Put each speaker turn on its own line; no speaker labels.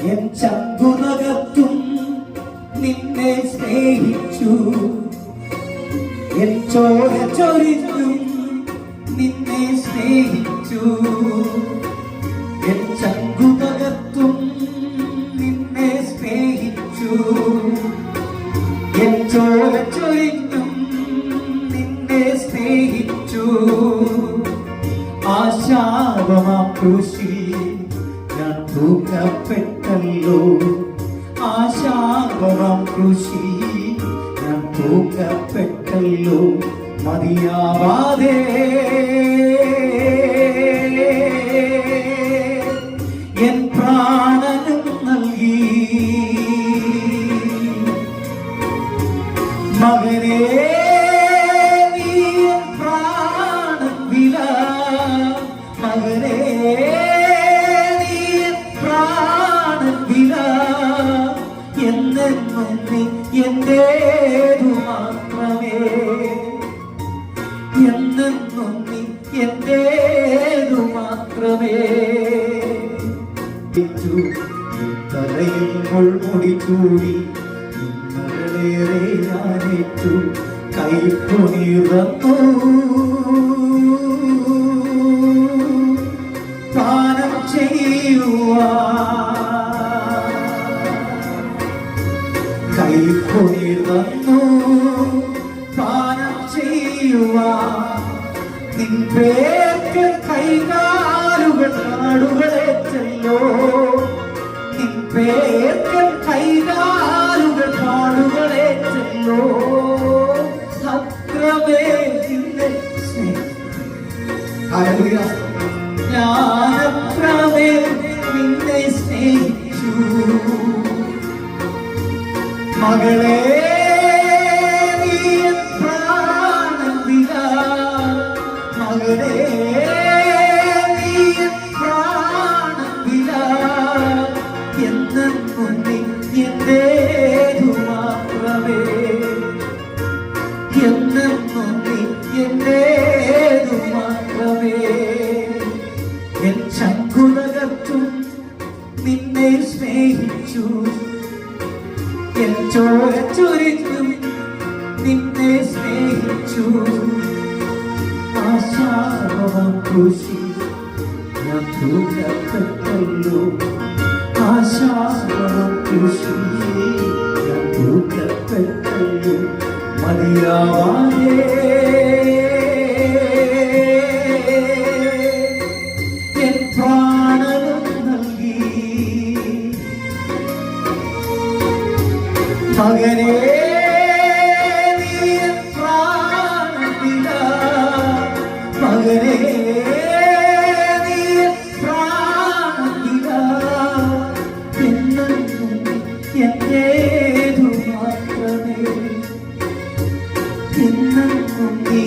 N ചങ്കുനകത്തും നിന്നെ സ്നേഹിച്ചു. N ചോര ചൊരിഞ്ഞും നിന്നെ സ്നേഹിച്ചു. എൻ ചങ്കുനകത്തും നിന്നെ സ്നേഹിച്ചു. എൻ ചോര ചൊരിഞ്ഞും നിന്നെ സ്നേഹിച്ചു. ആശാവമാ കൃഷി ഞാൻ തൂക്കപ്പെട്ടല്ലോ ആശാപമാം കൃഷി ഞാൻ തൂക്കപ്പെട്ടല്ലോ. മതിയാവാതെ എന്നെന്നും നീ എന്റേതു മാത്രമേ. എന്നും നന്ദി എന്റേതു മാത്രമേ. തലയിൽ മുൾമുടി കൂടി ഇന്നലേറെ ഞാനേറ്റു. കൈപ്പുണിറന്നു പാനം ചെയ്യുവാ പാനം ചെയ്യുവാ നിൻ പേർക്ക് കൈകാലുകൾ നാടുകളെ നിൻ പേർക്ക് കൈകാലുകൾ നാടുകളെ ചെല്ലോ. അത്രമേ നിന്നെ ഹല്ലേലൂയ. ഞാനത്രമേ നിന്നെ മാത്രമേ എൻ ശങ്കുലകത്തും നിന്നെ സ്നേഹിച്ചു. ചോര ചൊരിഞ്ഞും നിന്നെ സ്നേഹിച്ചു. ആശാവം കൃഷി ഞാൻ ആശാവം കൃഷി ഞാൻ തൂക്കപ്പെട്ടല്ലോ. മകനേ മകനേ എന്നേതു മാത്രമേ എന്നും നീ